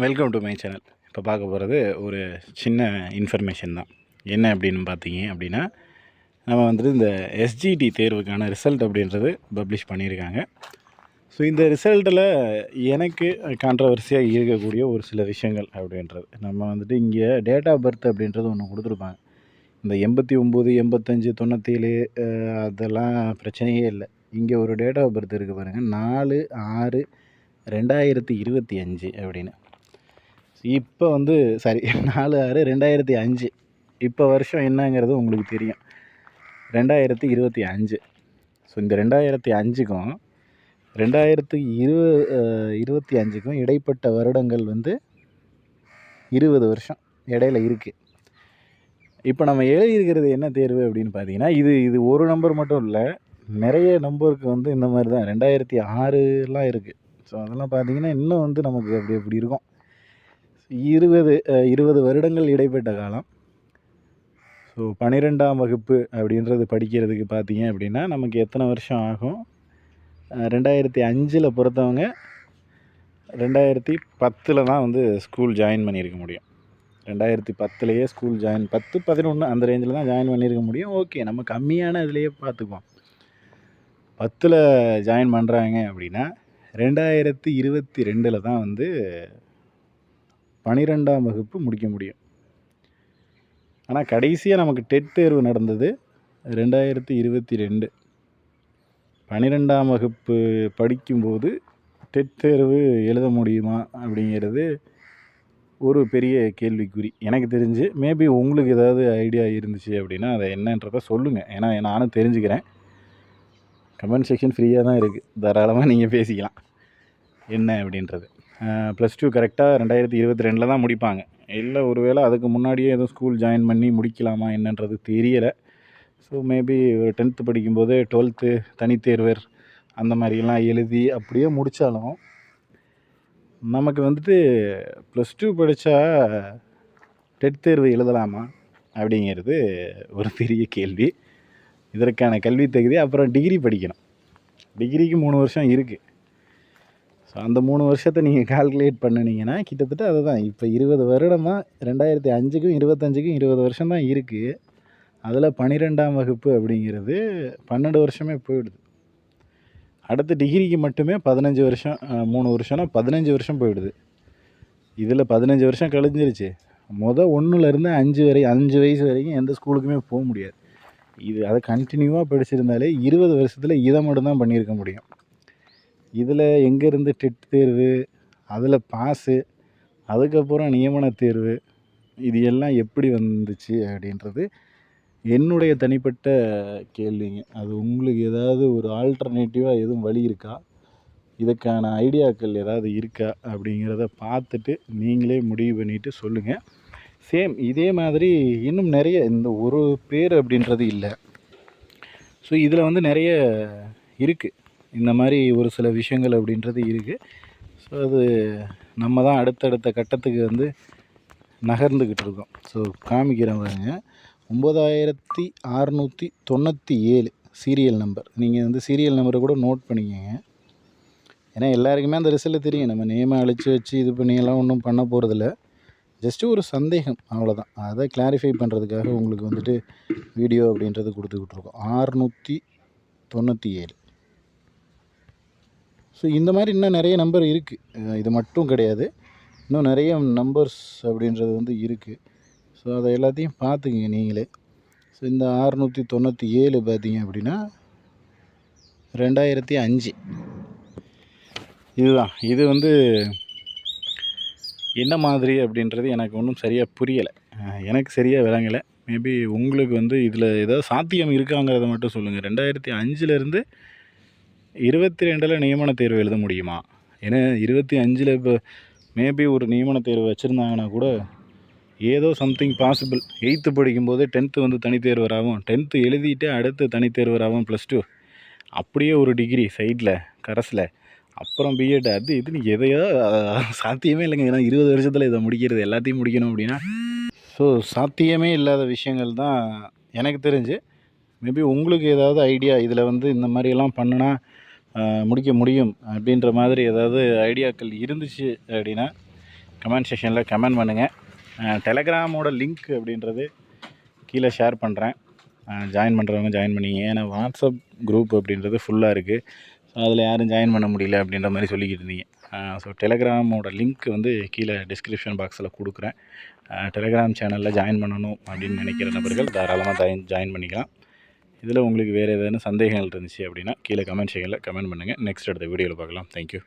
Welcome to my channel இப்போ பார்க்க போகிறது ஒரு சின்ன இன்ஃபர்மேஷன் தான். என்ன அப்படின்னு பார்த்தீங்க அப்படின்னா நம்ம வந்துட்டு இந்த எஸ்ஜிடி தேர்வுக்கான ரிசல்ட் அப்படின்றது பப்ளிஷ் பண்ணியிருக்காங்க. ஸோ இந்த ரிசல்ட்டில் எனக்கு கான்ட்ரவர்சியாக இருக்கக்கூடிய ஒரு சில விஷயங்கள் அப்படின்றது. நம்ம வந்துட்டு இங்கே டேட் ஆஃப் பர்த் அப்படின்றது ஒன்று கொடுத்துருப்பாங்க. இந்த எண்பத்தி ஒம்பது எண்பத்தஞ்சு தொண்ணூற்றேழு அதெல்லாம் பிரச்சனையே இல்லை. இங்கே ஒரு டேட் ஆஃப் பர்த் இருக்குது பாருங்கள் நாலு ஆறு ரெண்டாயிரத்தி இருபத்தி அஞ்சு அப்படின்னு. இப்போ வந்து சாரி நாலு ஆறு ரெண்டாயிரத்தி அஞ்சு. இப்போ வருஷம் என்னங்கிறது உங்களுக்கு தெரியும். ரெண்டாயிரத்தி இருபத்தி அஞ்சு. ஸோ இந்த ரெண்டாயிரத்தி அஞ்சுக்கும் ரெண்டாயிரத்தி இரு இருபத்தி அஞ்சுக்கும் இடைப்பட்ட வருடங்கள் வந்து இருபது வருஷம் இடையில இருக்குது இப்போ நம்ம எழுதியிருக்கிறது என்ன தேர்வு அப்படின்னு பார்த்தீங்கன்னா இது இது ஒரு நம்பர் மட்டும் இல்லை நிறைய நம்பருக்கு வந்து இந்த மாதிரி தான். ரெண்டாயிரத்தி ஆறுலாம் இருக்குது ஸோ அதெல்லாம் பார்த்தீங்கன்னா இன்னும் வந்து நமக்கு அப்படி அப்படி இருக்கும். இருபது இருபது வருடங்கள் இடைப்பட்ட காலம். ஸோ பன்னிரெண்டாம் வகுப்பு அப்படின்றது படிக்கிறதுக்கு பார்த்தீங்க அப்படின்னா நமக்கு எத்தனை வருஷம் ஆகும்? ரெண்டாயிரத்தி அஞ்சில் பொறுத்தவங்க ரெண்டாயிரத்தி பத்தில் தான் வந்து ஸ்கூல் ஜாயின் பண்ணியிருக்க முடியும். ரெண்டாயிரத்தி பத்துலேயே ஸ்கூல் ஜாயின் பத்து பதினொன்று அந்த ரேஞ்சில் தான் ஜாயின் பண்ணியிருக்க முடியும். ஓகே நம்ம கம்மியான இதுலேயே பார்த்துக்குவோம். பத்தில் ஜாயின் பண்ணுறாங்க அப்படின்னா ரெண்டாயிரத்தி இருபத்தி ரெண்டில் தான் வந்து பனிரெண்டாம் வகுப்பு முடிக்க முடியும். ஆனால் கடைசியாக நமக்கு டெட் தேர்வு நடந்தது ரெண்டாயிரத்தி இருபத்தி ரெண்டு. பன்னிரெண்டாம் வகுப்பு படிக்கும்போது டெட் தேர்வு எழுத முடியுமா அப்படிங்கிறது ஒரு பெரிய கேள்விக்குறி. எனக்கு தெரிஞ்சு மேபி உங்களுக்கு ஏதாவது ஐடியா இருந்துச்சு அப்படின்னா அதை என்னன்றதை சொல்லுங்கள் ஏன்னா நானும் தெரிஞ்சுக்கிறேன். கமெண்ட் செக்ஷன் ஃப்ரீயாக தான் இருக்குது தாராளமாக நீங்கள் பேசிக்கலாம். என்ன அப்படின்றது. ப்ளஸ் டூ கரெக்டாக ரெண்டாயிரத்தி இருபத்தி ரெண்டில் தான் முடிப்பாங்க. இல்லை ஒருவேளை அதுக்கு முன்னாடியே எதுவும் ஸ்கூல் ஜாயின் பண்ணி முடிக்கலாமா என்னன்றது தெரியலை. ஸோ மேபி ஒரு டென்த்து படிக்கும்போது டுவெல்த்து தனித்தேர்வர் அந்த மாதிரிலாம் எழுதி அப்படியே முடித்தாலும் நமக்கு வந்துட்டு ப்ளஸ் டூ படித்தா டெட் தேர்வு எழுதலாமா அப்படிங்கிறது ஒரு பெரிய கேள்வி. இதற்கான கல்வி தகுதி அப்புறம் டிகிரி படிக்கணும். டிகிரிக்கு மூணு வருஷம் இருக்குது ஸோ அந்த மூணு வருஷத்தை நீங்கள் கால்குலேட் பண்ணினீங்கன்னா கிட்டத்தட்ட அதுதான். இப்போ இருபது வருடம் தான் ரெண்டாயிரத்தி அஞ்சுக்கும் இருபத்தஞ்சுக்கும் இருபது வருஷம் தான் இருக்குது அதில் பன்னிரெண்டாம் வகுப்பு அப்படிங்கிறது பன்னெண்டு வருஷமே போயிடுது. அடுத்து டிகிரிக்கு மட்டுமே பதினஞ்சு வருஷம் மூணு வருஷம்னா பதினஞ்சு வருஷம் போயிடுது. இதில் பதினஞ்சு வருஷம் கழிஞ்சிருச்சு. மொதல் ஒன்றுலேருந்து அஞ்சு வரை அஞ்சு வயசு வரைக்கும் எந்த ஸ்கூலுக்குமே போக முடியாது. இது அதை கண்டினியூவாக படிச்சிருந்தாலே இருபது வருஷத்தில் இதை மட்டும்தான் பண்ணியிருக்க முடியும். இதில் எங்கேருந்து டெட் தேர்வு அதில் பாஸு அதுக்கப்புறம் நியமன தேர்வு இது எல்லாம் எப்படி வந்துச்சு அப்படின்றது என்னுடைய தனிப்பட்ட கேள்விங்க. அது உங்களுக்கு ஏதாவது ஒரு ஆல்டர்னேட்டிவாக எதுவும் வழி இருக்கா? இதுக்கான ஐடியாக்கள் ஏதாவது இருக்கா? அப்படிங்கிறத பார்த்துட்டு நீங்களே முடிவு பண்ணிவிட்டு சொல்லுங்கள் சேம் இதே மாதிரி இன்னும் நிறைய இந்த ஒரு பேர் அப்படின்றது இல்லை. ஸோ இதில் வந்து நிறைய இருக்குது இந்த மாதிரி ஒரு சில விஷயங்கள் அப்படின்றது இருக்குது ஸோ அது நம்ம தான் அடுத்தடுத்த கட்டத்துக்கு வந்து நகர்ந்துக்கிட்டு இருக்கோம். ஸோ காமிக்கிறேன் பாருங்க. ஒம்பதாயிரத்தி அறநூற்றி தொண்ணூற்றி ஏழு சீரியல் நம்பர் நீங்கள் வந்து சீரியல் நம்பரை கூட நோட் பண்ணிக்கோங்க. ஏன்னா எல்லாருக்குமே அந்த ரிசல்ட் தெரியும். நம்ம நேமை அழித்து வச்சு இது பண்ணியெல்லாம் ஒன்றும் பண்ண போகிறதில்ல ஜஸ்ட்டு ஒரு சந்தேகம் அவ்வளோதான் அதை கிளாரிஃபை பண்ணுறதுக்காக உங்களுக்கு வந்துட்டு வீடியோ அப்படின்றது கொடுத்துக்கிட்டு இருக்கோம். ஆறுநூற்றி தொண்ணூற்றி ஏழு ஸோ இந்த மாதிரி இன்னும் நிறைய நம்பர் இருக்குது இது மட்டும் கிடையாது. இன்னும் நிறைய நம்பர்ஸ் அப்படின்றது வந்து இருக்குது ஸோ அதை எல்லாத்தையும் பார்த்துக்குங்க நீங்களே. ஸோ இந்த ஆறுநூற்றி தொண்ணூற்றி ஏழு பார்த்தீங்க அப்படின்னா ரெண்டாயிரத்தி அஞ்சு. இதுதான். இது வந்து என்ன மாதிரி அப்படின்றது எனக்கு ஒன்றும் சரியாக புரியலை. எனக்கு சரியாக விளங்கலை. மேபி உங்களுக்கு வந்து இதில் ஏதாவது சாத்தியம் இருக்காங்கிறத மட்டும் சொல்லுங்கள் ரெண்டாயிரத்தி அஞ்சுலேருந்து இருபத்தி ரெண்டில் நியமன தேர்வு எழுத முடியுமா? ஏன்னா இருபத்தி அஞ்சில் இப்போ மேபி ஒரு நியமன தேர்வு வச்சுருந்தாங்கன்னா கூட ஏதோ சம்திங் பாசிபிள் எயித்து படிக்கும்போது டென்த்து வந்து தனித்தேர்வராகவும் டென்த்து எழுதிட்டு அடுத்து தனித்தேர்வராகவும் ப்ளஸ் டூ அப்படியே ஒரு டிகிரி சைடில் கரஸில். அப்புறம் பிஎட் அது இதுன்னு எதையோ சாத்தியமே இல்லைங்க. ஏன்னா இருபது வருஷத்தில் இதை முடிக்கிறது எல்லாத்தையும் முடிக்கணும் அப்படின்னா. ஸோ சாத்தியமே இல்லாத விஷயங்கள் தான் எனக்கு தெரிஞ்சு. மேபி உங்களுக்கு ஏதாவது ஐடியா இதில் வந்து இந்த மாதிரியெல்லாம் பண்ணுனா முடிக்க முடியும் அப்படின்ற மாதிரி ஏதாவது ஐடியாக்கள் இருந்துச்சு அப்படின்னா கமெண்ட் செஷனில் கமெண்ட் பண்ணுங்கள் டெலகிராமோட லிங்க் அப்படின்றது கீழே ஷேர் பண்ணுறேன் ஜாயின் பண்ணுறவங்க ஜாயின் பண்ணிங்க. ஏன்னா வாட்ஸ்அப் குரூப் அப்படின்றது ஃபுல்லாக இருக்குது ஸோ அதில் யாரும் ஜாயின் பண்ண முடியல அப்படின்ற மாதிரி சொல்லிக்கிட்டு இருந்தீங்க. ஸோ டெலகிராமோட லிங்க் வந்து கீழே டிஸ்கிரிப்ஷன் பாக்ஸில் கொடுக்குறேன். டெலகிராம் சேனலில் ஜாயின் பண்ணணும் அப்படின்னு நினைக்கிற நபர்கள் தாராளமாக ஜாயின் ஜாயின் பண்ணிக்கலாம். இதில் உங்களுக்கு வேறு ஏதேனும் சந்தேகங்கள் இருந்துச்சு அப்படின்னா கீழே கமெண்ட் செக்ஷனில் கமெண்ட் பண்ணுங்கள் நெக்ஸ்ட் அடுத்த வீடியோவில் பார்க்கலாம். தேங்க்யூ